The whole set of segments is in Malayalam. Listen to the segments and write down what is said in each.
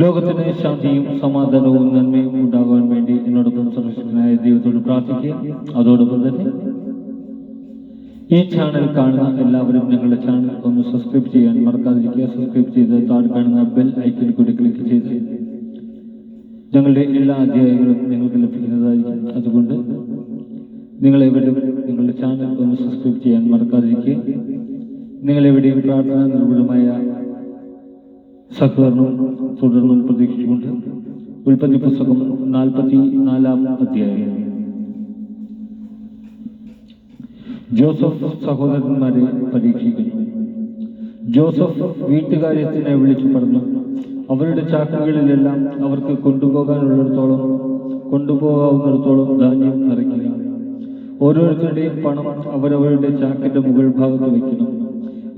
ലോകത്തിന് ശാന്തിയും സമാധാനവും നന്മയും ഉണ്ടാകാൻ വേണ്ടി എന്നോടൊപ്പം സർവശക്തനായ ദൈവത്തോട് പ്രാർത്ഥിക്കുക. അതോടൊപ്പം തന്നെ ഈ ചാനൽ കാണുന്ന എല്ലാവരും ഞങ്ങളുടെ ചാനൽ ഒന്ന് സബ്സ്ക്രൈബ് ചെയ്യാൻ മറക്കാതിരിക്കുക. സബ്സ്ക്രൈബ് ചെയ്ത് താഴെ കാണുന്ന ബെൽ ഐക്കണിൽ കൂടി ക്ലിക്ക് ചെയ്ത് ഞങ്ങളുടെ എല്ലാ അധ്യായങ്ങളും നിങ്ങൾക്ക് ലഭിക്കുന്നതായിരിക്കും. അതുകൊണ്ട് നിങ്ങളെവിടെയും നിങ്ങളുടെ ചാനൽ ഒന്ന് സബ്സ്ക്രൈബ് ചെയ്യാൻ മറക്കാതിരിക്കുക. നിങ്ങളെവിടെയും പ്രാർത്ഥന നിർഭരമായ സഹകരണം തുടർന്നും പ്രതീക്ഷിച്ചുകൊണ്ട് ഉൽപ്പത്തി പുസ്തകം നാൽപ്പത്തി നാലാം അധ്യായം. ജോസഫ് സഹോദരന്മാരെ പരീക്ഷിക്കുന്നു. ജോസഫ് വീട്ടുകാര്യത്തിനെ വിളിച്ചു പറഞ്ഞു അവരുടെ ചാക്കുകളിലെല്ലാം അവർക്ക് കൊണ്ടുപോകാനുള്ളിടത്തോളം കൊണ്ടുപോകാവുന്നിടത്തോളം ധാന്യം നിറയ്ക്കുക. ഓരോരുത്തരുടെയും പണം അവരവരുടെ ചാക്കിന്റെ മുകൾ ഭാഗത്ത് വയ്ക്കണം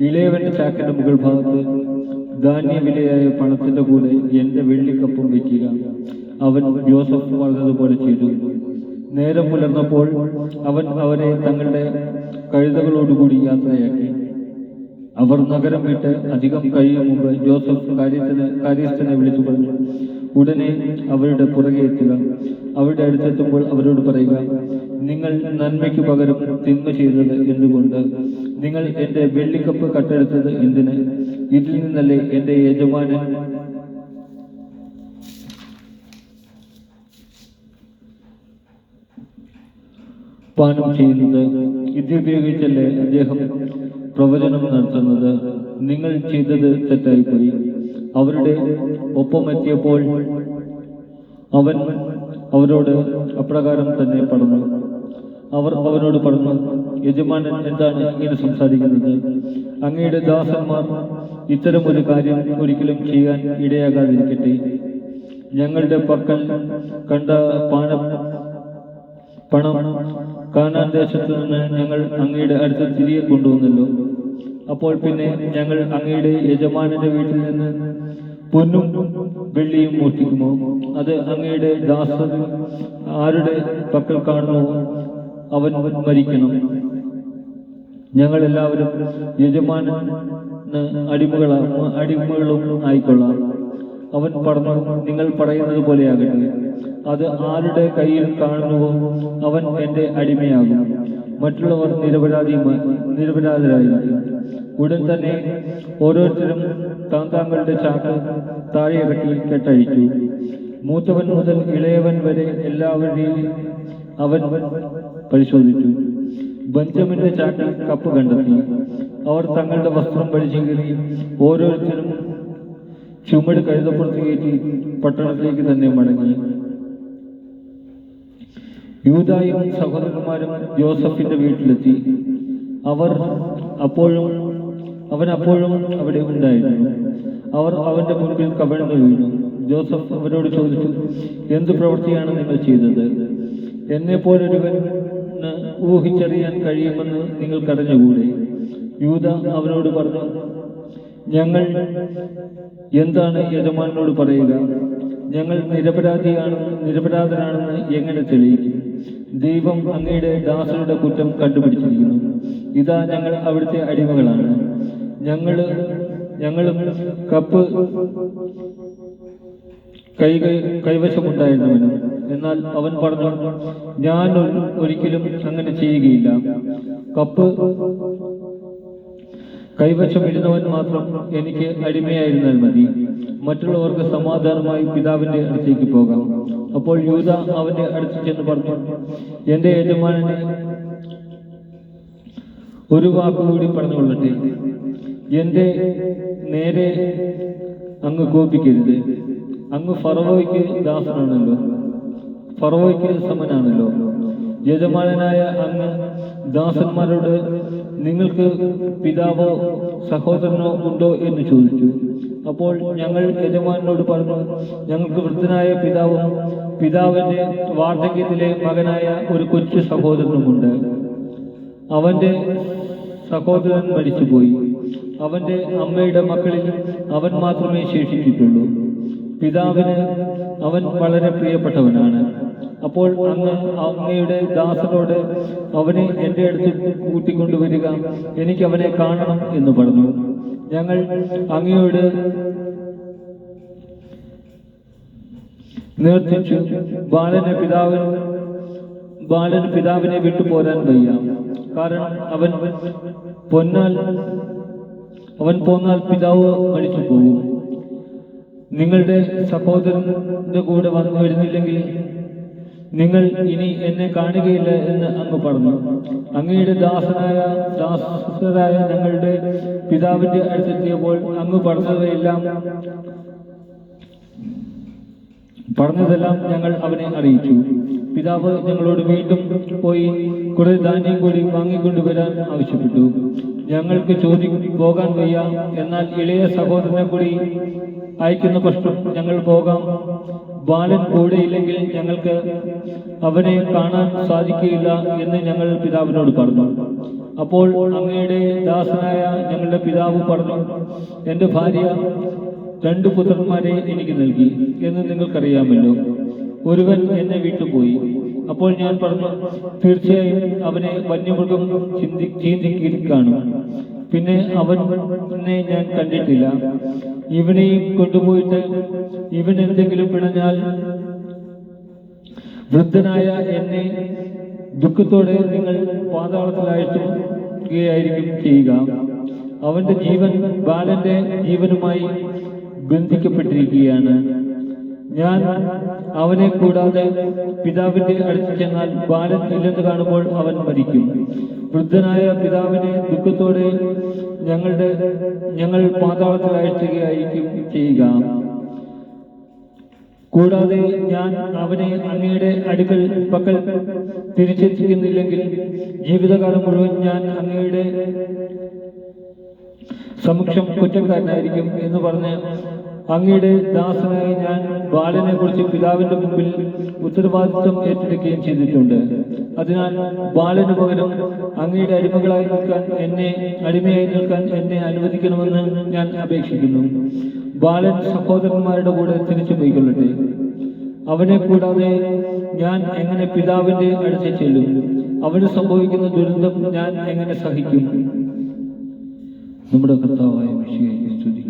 ഇളയവന്റെ ചാക്കിന്റെ മുകൾ ഭാഗത്ത് ധാന്യവിലയായ പണത്തിന്റെ കൂടെ എന്റെ വെള്ളിക്കപ്പും വയ്ക്കുക അവൻ ജോസഫ് പറഞ്ഞതുപോലെ ചെയ്തു. നേരം പുലർന്നപ്പോൾ അവൻ അവരെ തങ്ങളുടെ കഴുതകളോടുകൂടി യാത്രയാക്കി. അവർ നഗരം വിട്ട് അധികം കഴിയും മുമ്പ് ജോസഫ് കാര്യത്തിന് കാര്യസ്ഥനെ വിളിച്ചു പറഞ്ഞു. ഉടനെ അവരുടെ പുറകെ എത്തുക. അവരുടെ അടുത്തെത്തുമ്പോൾ അവരോട് പറയുക നിങ്ങൾ നന്മയ്ക്ക് പകരം തിന്മ ചെയ്തത് എന്തുകൊണ്ട്? നിങ്ങൾ എന്റെ വെള്ളിക്കപ്പ് കട്ടെടുത്തത് എന്തിന്? ഇതിൽ നിന്നല്ലേ എന്റെ യജമാനൻ പാനം ചെയ്യുന്നത്? ഇതുപയോഗിച്ചല്ലേ അദ്ദേഹം പ്രവചനം നടത്തുന്നത്? നിങ്ങൾ ചെയ്തത് തെറ്റായിപ്പോയി. അവരുടെ ഒപ്പമെത്തിയപ്പോൾ അവൻ അവരോട് അപ്രകാരം തന്നെ പറഞ്ഞു. അവർ അവനോട് പറഞ്ഞു യജമാനൻ എന്താണ് ഇങ്ങനെ സംസാരിക്കുന്നത്? അങ്ങയുടെ ദാസന്മാർ ഇത്തരം ഒരു കാര്യം ഒരിക്കലും ചെയ്യാൻ ഇടയാകാതിരിക്കട്ടെ. ഞങ്ങളുടെ പക്കൽ കണ്ട പാന പണം കാനാൻ ദേശത്ത് നിന്ന് ഞങ്ങൾ അങ്ങയുടെ അടുത്ത് തിരികെ കൊണ്ടുവന്നല്ലോ. അപ്പോൾ പിന്നെ ഞങ്ങൾ അങ്ങയുടെ യജമാനന്റെ വീട്ടിൽ നിന്ന് പൊന്നും വെള്ളിയും മോഷ്ടിക്കുമോ? അത് അങ്ങയുടെ ദാസൻ ആരുടെ പക്കൽ കാണുമോ അവൻ മരിക്കണം. ഞങ്ങൾ എല്ലാവരും യജമാനന് അടിമകളാണ് അടിമകളും ആയിക്കൊള്ളാം. അവൻ പറഞ്ഞു നിങ്ങൾ പറയുന്നത് പോലെയാകട്ടെ അത് ആരുടെ കയ്യിൽ കാണുന്നുവോ? അവൻ എന്റെ അടിമയാകും. മറ്റുള്ളവർ നിരപരാധി നിരപരാധരായി. ഉടൻ തന്നെ ഓരോരുത്തരും താൻ താങ്കളുടെ ചാക്ക് താഴെ ഇറക്കി കെട്ടഴിച്ചു. മൂത്തവൻ മുതൽ ഇളയവൻ വരെ എല്ലാവരുടെയും അവൻ പരിശോധിച്ചു. ബഞ്ചമിന്റെ ചാക്കിൽ കപ്പ് കണ്ടെത്തി. അവർ തങ്ങളുടെ വസ്ത്രം കയറി ഓരോരുത്തരും ചുമട് കഴുതപ്പുറത്ത് കയറ്റി പട്ടണത്തിലേക്ക് തന്നെ മടങ്ങി. യൂതായും സഹോദരന്മാരും ജോസഫിന്റെ വീട്ടിലെത്തി. അവർ അപ്പോഴും അവൻ അപ്പോഴും അവിടെ ഉണ്ടായിരുന്നു. അവർ അവന്റെ മുൻപിൽ കവിഴ്ന്നു വീണു. ജോസഫ് അവരോട് ചോദിച്ചു എന്ത് പ്രവൃത്തിയാണ് നിങ്ങൾ ചെയ്തത്? എന്നെ പോലൊരുവൻ ഊഹിച്ചറിയാൻ കഴിയുമെന്ന് നിങ്ങൾ കടഞ്ഞുകൂടെ യൂത അവനോട് പറഞ്ഞു ഞങ്ങൾ എന്താണ് യജമാനോട് പറയുക? ഞങ്ങൾ നിരപരാധിയാണെന്ന് നിരപരാധനാണെന്ന് എങ്ങനെ തെളിയിക്കും? ദൈവം അങ്ങയുടെ ദാസരുടെ കുറ്റം കണ്ടുപിടിച്ചിരിക്കുന്നു. ഇതാ ഞങ്ങൾ അവിടുത്തെ അടിമകളാണ്. ഞങ്ങൾ ഞങ്ങളും കപ്പ് കൈ കൈവശമുണ്ടായിരുന്നവനും എന്നാൽ അവൻ പറഞ്ഞു ഞാൻ ഒരിക്കലും അങ്ങനെ ചെയ്യുകയില്ല. കപ്പ് കൈവശമിരുന്നവൻ മാത്രം എനിക്ക് അടിമയായിരുന്നാൽ മതി. മറ്റുള്ളവർക്ക് സമാധാനമായി പിതാവിന്റെ അടുത്തേക്ക് പോകാം. അപ്പോൾ യൂത അവന്റെ അടുത്ത് ചെന്ന് പറഞ്ഞു എന്റെ യജമാനനെ ഒരു വാക്കുകൂടി പറഞ്ഞുകൊള്ളട്ടെ. എന്റെ നേരെ അങ്ങ് കോപിക്കരുത്. അങ്ങ് ഫറവോയ്ക്ക് ദാസനാണല്ലോ. ഫറവോയ്ക്ക് സമനാണല്ലോ. യജമാനനായ അങ്ങ് ദാസന്മാരോട് നിങ്ങൾക്ക് പിതാവോ സഹോദരനോ ഉണ്ടോ? എന്ന് ചോദിച്ചു. അപ്പോൾ ഞങ്ങൾ യജമാനോട് പറഞ്ഞു ഞങ്ങൾക്ക് വൃദ്ധനായ പിതാവും പിതാവിന്റെ വാർദ്ധക്യത്തിലെ മകനായ ഒരു കൊച്ചു സഹോദരനുമുണ്ട്. അവന്റെ സഹോദരൻ മരിച്ചുപോയി. അവന്റെ അമ്മയുടെ മക്കളിൽ അവൻ മാത്രമേ ശേഷിച്ചിട്ടുള്ളൂ. പിതാവിന് അവൻ വളരെ പ്രിയപ്പെട്ടവനാണ്. അപ്പോൾ അങ്ങ് അങ്ങയുടെ ദാസനോട് അവനെ എന്റെ അടുത്ത് കൂട്ടിക്കൊണ്ടുവരിക എനിക്ക് അവനെ കാണണം എന്ന് പറഞ്ഞു. ഞങ്ങൾ അങ്ങയോട് നേർത്തിച്ചു ബാലന് പിതാവ് ബാലന് പിതാവിനെ വിട്ടു പോരാൻ വയ്യ. കാരണം അവൻ പൊന്നാൽ അവൻ പോന്നാൽ പിതാവ് മരിച്ചു പോകും നിങ്ങളുടെ സഹോദരന്റെ കൂടെ വന്നു വരുന്നില്ലെങ്കിൽ നിങ്ങൾ ഇനി എന്നെ കാണുകയില്ല എന്ന് അങ്ങ് പറഞ്ഞു. അങ്ങയുടെ ദാസനായ ദാസരായ ഞങ്ങളുടെ പിതാവിന്റെ അടുത്തെത്തിയപ്പോൾ അങ്ങ് പറഞ്ഞതെല്ലാം പറഞ്ഞതെല്ലാം ഞങ്ങൾ അവനെ അറിയിച്ചു. പിതാവ് ഞങ്ങളോട് വീണ്ടും പോയി കുറെ ധാന്യം കൂടി വാങ്ങിക്കൊണ്ടുവരാൻ ആവശ്യപ്പെട്ടു. ഞങ്ങൾക്ക് ചോദി പോകാൻ വയ്യ. എന്നാൽ ഇളയ സഹോദരനെ കൂടി അയക്കുന്ന പ്രശ്നം ഞങ്ങൾ പോകാം. ബാലൻ കൂടെയില്ലെങ്കിൽ ഞങ്ങൾക്ക് അവനെ കാണാൻ സാധിക്കുകയില്ല എന്ന് ഞങ്ങൾ പിതാവിനോട് പറഞ്ഞു. അപ്പോൾ അങ്ങയുടെ ദാസനായ ഞങ്ങളുടെ പിതാവ് പറഞ്ഞു എന്റെ ഭാര്യ രണ്ടു പുത്രന്മാരെ എനിക്ക് നൽകി എന്ന് നിങ്ങൾക്കറിയാമല്ലോ. ഒരുവൻ എന്നെ വിട്ടുപോയി. അപ്പോൾ ഞാൻ പറഞ്ഞു തീർച്ചയായും അവനെ വന്യമൃഗം ചിന്തി ചീന്തി കാണും. പിന്നെ അവനെ ഞാൻ കണ്ടിട്ടില്ല. ഇവനെയും കൊണ്ടുപോയിട്ട് ഇവൻ എന്തെങ്കിലും പിണഞ്ഞാൽ വൃദ്ധനായ എന്നെ ദുഃഖത്തോടെ നിങ്ങൾ പാതാളത്തിൽ അയച്ചുകയായിരിക്കും ചെയ്യുക. അവന്റെ ജീവൻ ബാലന്റെ ജീവനുമായി ബന്ധിക്കപ്പെട്ടിരിക്കുകയാണ്. ഞാൻ അവനെ കൂടാതെ പിതാവിന്റെ അടുത്ത് ചെന്നാൽ ബാലൻ ഇല്ലെന്ന് കാണുമ്പോൾ അവൻ മരിക്കും. വൃദ്ധനായ പിതാവിനെ ദുഃഖത്തോടെ ഞങ്ങളുടെ ഞങ്ങൾ പാതാളത്തിൽ അയച്ചുകയായിരിക്കും ചെയ്യുക. കൂടാതെ ഞാൻ അവനെ അങ്ങയുടെ അടുക്കൽ പക്കൽ തിരിച്ചെത്തിക്കുന്നില്ലെങ്കിൽ ജീവിതകാലം മുഴുവൻ ഞാൻ അങ്ങയുടെ സമക്ഷം കുറ്റക്കാരനായിരിക്കും എന്ന് പറഞ്ഞ് അങ്ങയുടെ ദാസനായി ബാലനെ കുറിച്ച് പിതാവിന്റെ മുമ്പിൽ ഉത്തരവാദിത്വം ഏറ്റെടുക്കുകയും ചെയ്തിട്ടുണ്ട്. അതിനാൽ ബാലന് പകരം അങ്ങയുടെ അടിമകളായി നിൽക്കാൻ എന്നെ അടിമയായി നിൽക്കാൻ എന്നെ അനുവദിക്കണമെന്ന് ഞാൻ അപേക്ഷിക്കുന്നു. ബാലൻ സഹോദരന്മാരുടെ കൂടെ തിരിച്ചു പോയിക്കൊള്ളട്ടെ. അവനെ കൂടാതെ ഞാൻ എങ്ങനെ പിതാവിന്റെ അടുത്ത് ചെല്ലും? അവന് സംഭവിക്കുന്ന ദുരന്തം ഞാൻ എങ്ങനെ സഹിക്കും? നമ്മുടെ കർത്താവായ വിഷയം ക്രിസ്തു